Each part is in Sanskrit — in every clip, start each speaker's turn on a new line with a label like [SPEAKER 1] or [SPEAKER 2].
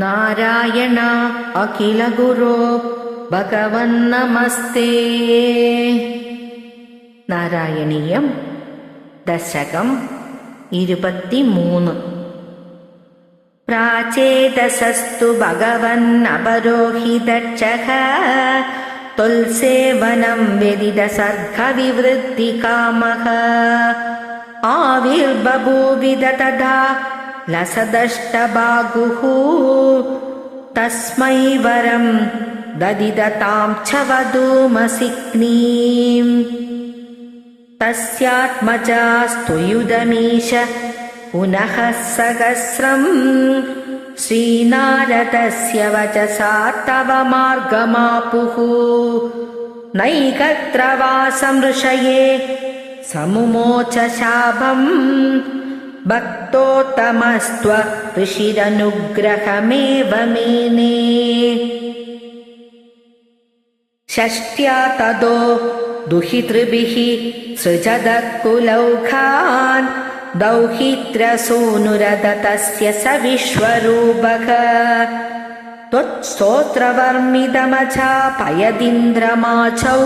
[SPEAKER 1] नारायणा अखिलगुरो भगवन्नमस्ते। नारायणीयम् दशकम् इरुपत्तिमून् प्राचेतशस्तु भगवन्नपरोहिदक्षः तुल्सेवनम् व्यदिदसर्गविवृत्तिकामः आविर्बभूविद तदा लसदष्टबाहुः तस्मै वरं ददिदतां च वधूमसिग्नीम् तस्यात्मजास्तु युधमीश पुनः सहस्रम् श्रीनारदस्य वचसा तव मार्गमापुः। नैकत्र वासमृषये समुमोच शापम् भक्तोत्तमस्त्व ऋषिरनुग्रहमेव मेने षष्ट्या तदो दुहितृभिः सृजदकुलौखान् दौहित्रसूनुरदतस्य स विश्वरूपः त्वत्स्तोत्रवर्मिदमचापयदिन्द्रमाचौ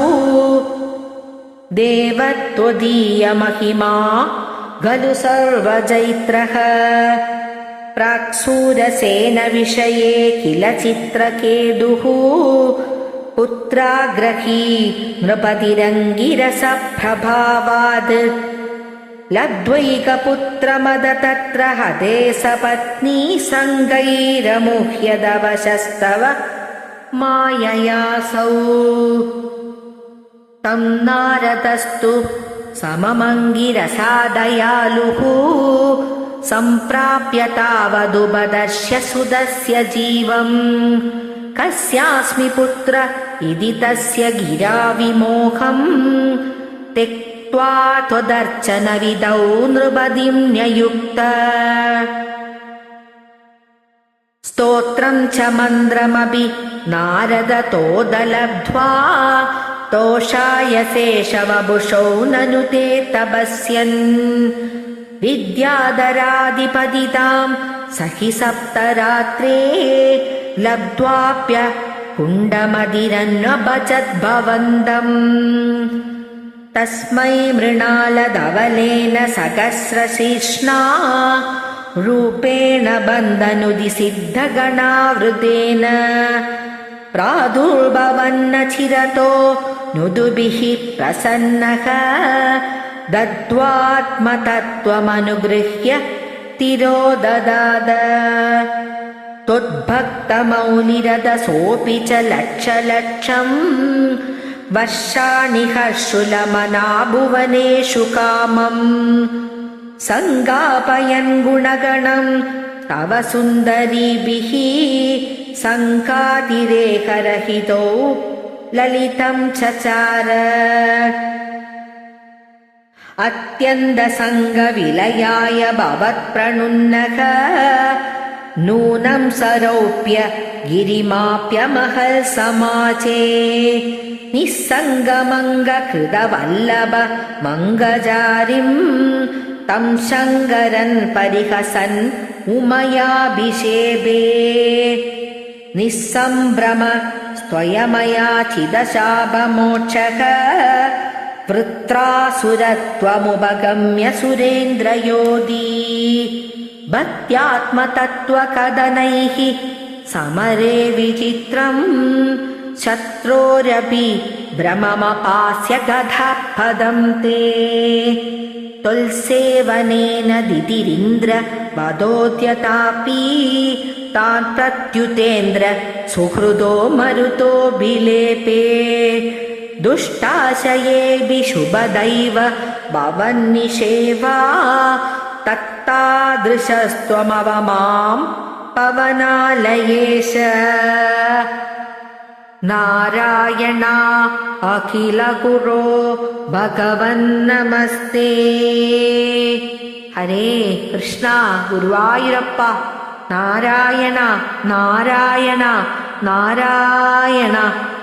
[SPEAKER 1] देवत्वदीयमहिमा खलु सर्वजैत्रः। प्राक्सूरसेनविषये किल चित्रकेतुः पुत्राग्रही नृपतिरङ्गिरसप्रभावात् लब्ध्वैकपुत्रमद तत्र हते सपत्नी सङ्गैरमुह्यदवशस्तव माययासौ। तं नारदस्तु सममङ्गिरसादयालुः। सम्प्राप्य तावदुपदर्श्य सुदस्य जीवम्। कस्यास्मि पुत्र इति तस्य गिराविमोहम्। त्यक्त्वा त्वदर्चनविदौ नृपदिं न्ययुक्त। स्तोत्रं च मन्द्रमपि नारदतोदलब्ध्वा तोषाय शेषवभुषौ ननु ते तपस्यन्। विद्याधराधिपतितां सखि सप्तरात्रे लब्ध्वाप्य कुण्डमदिरन्वभजद्भवन्तम् तस्मै मृणालधवलेन सहस्रशीर्ष्णा रूपेण बन्धनुदिसिद्धगणावृतेन प्रादुर्भवन्न चिरतो नुदुभिः प्रसन्नः। दत्त्वात्मतत्त्वमनुगृह्य तिरोददाद त्वद्भक्तमौनिरदसोऽपि च लक्षलक्षम्। वर्षाणि हर्षुलमना भुवनेषु कामम्। सङ्गापयन् गुणगणम्। तव सुन्दरीभिः सङ्कातिरेकरहितौ ललितं चचार। अत्यन्तसङ्गविलयाय भवत्प्रणुन्नः नूनं सरोप्य गिरिमाप्यमहल् समाजे निःसङ्गमङ्गकृतवल्लभ मङ्गजारिम् तं शङ्करन् परिहसन् उमयाभिषेपे निःसम्भ्रम स्वयमयाचिदशापमोक्षः वृत्रासुरत्वमुपगम्य सुरेन्द्रयोगी। भक्त्यात्मतत्त्वकदनैः समरे विचित्रम्। शत्रोरपि भ्रममपास्य गधापदं ते तुल्सेवनेन दिदिरिन्द्र वदोद्यतापि तान् प्रत्युतेन्द्र सुहृदो मरुतोऽभिलेपे। दुष्टाशयेऽपि शुभदैव भवन्निषेवा। तत्तादृशस्त्वमव मां पवनालयेश नारायणा अखिलगुरो भगवन्नमस्ते हरे कृष्णा गुरुवायुरप्प नारायण नारायण नारायण